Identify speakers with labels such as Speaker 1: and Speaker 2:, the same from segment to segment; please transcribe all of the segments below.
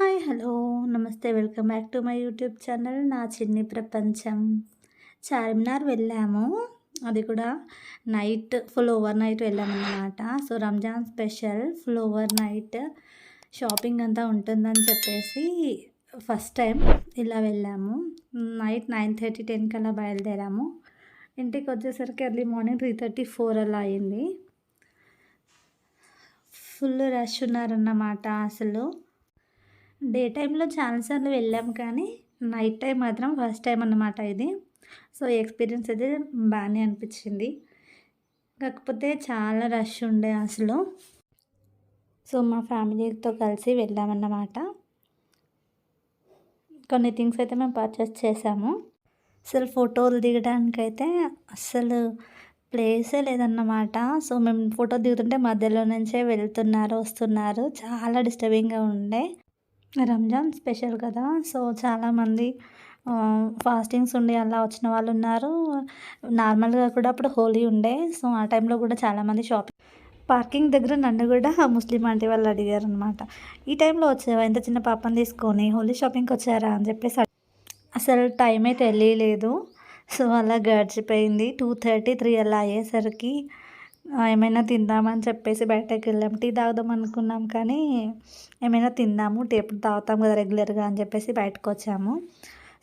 Speaker 1: Hi hello. నమస్తే. Welcome back to my YouTube channel నా చిన్ని ప్రపంచం. చార్మినార్ వెళ్ళాము. అది కూడా నైట్ ఫుల్ ఓవర్ నైట్ వెళ్ళామన్నమాట. So Ramzan special full over night shopping అంతా ఉంటుందని చెప్పేసి ఫస్ట్ టైం ఇలా వెళ్ళాము. నైట్ నైన్ థర్టీ టెన్కి అలా బయలుదేరాము. ఇంటికి వచ్చేసరికి early morning three thirty four అలా అయింది. ఫుల్ రష్ ఉన్నారన్నమాట అసలు. డే టైంలో చాలాసార్లు వెళ్ళాం కానీ నైట్ టైం మాత్రం ఫస్ట్ టైం అన్నమాట ఇది. సో ఎక్స్పీరియన్స్ అయితే బాగానే అనిపించింది. కాకపోతే చాలా రష్ ఉండే అసలు. సో మా ఫ్యామిలీతో కలిసి వెళ్ళామన్నమాట కొన్ని థింగ్స్ అయితే మేము పర్చేస్ చేసాము. అసలు ఫోటోలు దిగడానికి అయితే అసలు ప్లేసే లేదన్నమాట. సో మేము ఫోటో దిగుతుంటే మధ్యలో నుంచే వెళ్తున్నారు వస్తున్నారు. చాలా డిస్టర్బింగ్గా ఉండే. రంజాన్ స్పెషల్ కదా. సో చాలామంది ఫాస్టింగ్స్ ఉండి అలా వచ్చిన వాళ్ళు ఉన్నారు. నార్మల్గా కూడా అప్పుడు హోలీ ఉండే. సో ఆ టైంలో కూడా చాలామంది షాపింగ్ పార్కింగ్ దగ్గర నన్ను కూడా ముస్లిం ఆంటీ వాళ్ళు అడిగారు అనమాట ఈ టైంలో వచ్చావా? ఇంత చిన్న పాపని తీసుకొని హోలీ షాపింగ్కి వచ్చారా? అని చెప్పేసి అసలు టైం అయితే తెలియలేదు. సో అలా గడిచిపోయింది. టూ థర్టీ త్రీ అలా అయ్యేసరికి ఏమైనా తిందామని చెప్పేసి బయటకు వెళ్ళాం టీ తాగుదాం అనుకున్నాం కానీ ఏమైనా తిందాము టీ ఎప్పుడు తాగుతాం కదా రెగ్యులర్గా అని చెప్పేసి బయటకు వచ్చాము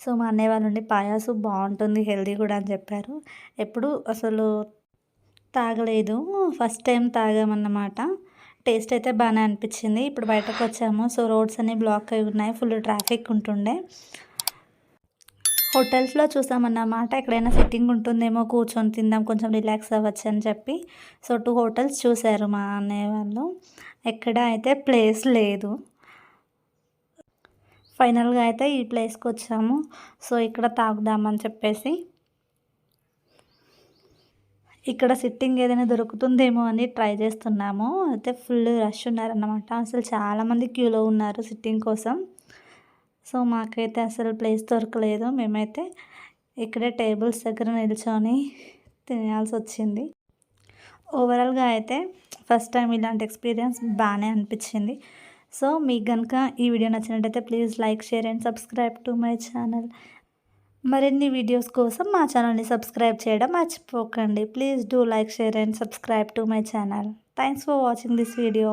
Speaker 1: సో మా అన్నయ్య వాళ్ళు ఉండి పాయాసు బాగుంటుంది హెల్దీ కూడా అని చెప్పారు. ఎప్పుడు అసలు తాగలేదు. First time తాగామన్నమాట. టేస్ట్ అయితే బాగానే అనిపించింది. ఇప్పుడు బయటకు వచ్చాము సో రోడ్స్ అన్నీ బ్లాక్ అయి ఉన్నాయి. ఫుల్ ట్రాఫిక్ ఉంటుండే. హోటల్స్లో చూసామన్నమాట. ఎక్కడైనా సిట్టింగ్ ఉంటుందేమో కూర్చొని తిందాం కొంచెం రిలాక్స్ అవ్వచ్చు అని చెప్పి. సో టూ హోటల్స్ చూశారు మా అన్నయ్య వాళ్ళు. ఎక్కడ అయితే ప్లేస్ లేదు. ఫైనల్గా అయితే ఈ ప్లేస్కి వచ్చాము. సో ఇక్కడ తాగుదామని చెప్పేసి. ఇక్కడ సిట్టింగ్ ఏదైనా దొరుకుతుందేమో అని ట్రై చేస్తున్నాము. అయితే ఫుల్ రష్ ఉన్నారన్నమాట. అసలు చాలామంది క్యూలో ఉన్నారు సిట్టింగ్ కోసం. సో మాకైతే అసలు ప్లేస్ దొరకలేదు. మేమైతే ఇక్కడే టేబుల్స్ దగ్గర నిల్చొని తినాల్సి వచ్చింది. ఓవరాల్గా అయితే ఫస్ట్ టైం ఇలాంటి ఎక్స్పీరియన్స్ బాగానే అనిపించింది. సో మీకు కనుక ఈ వీడియో నచ్చినట్టయితే please like share and subscribe to my channel మరిన్ని వీడియోస్ కోసం మా ఛానల్ని సబ్స్క్రైబ్ చేయడం మర్చిపోకండి. Please do like share and subscribe to my channel thanks for watching this video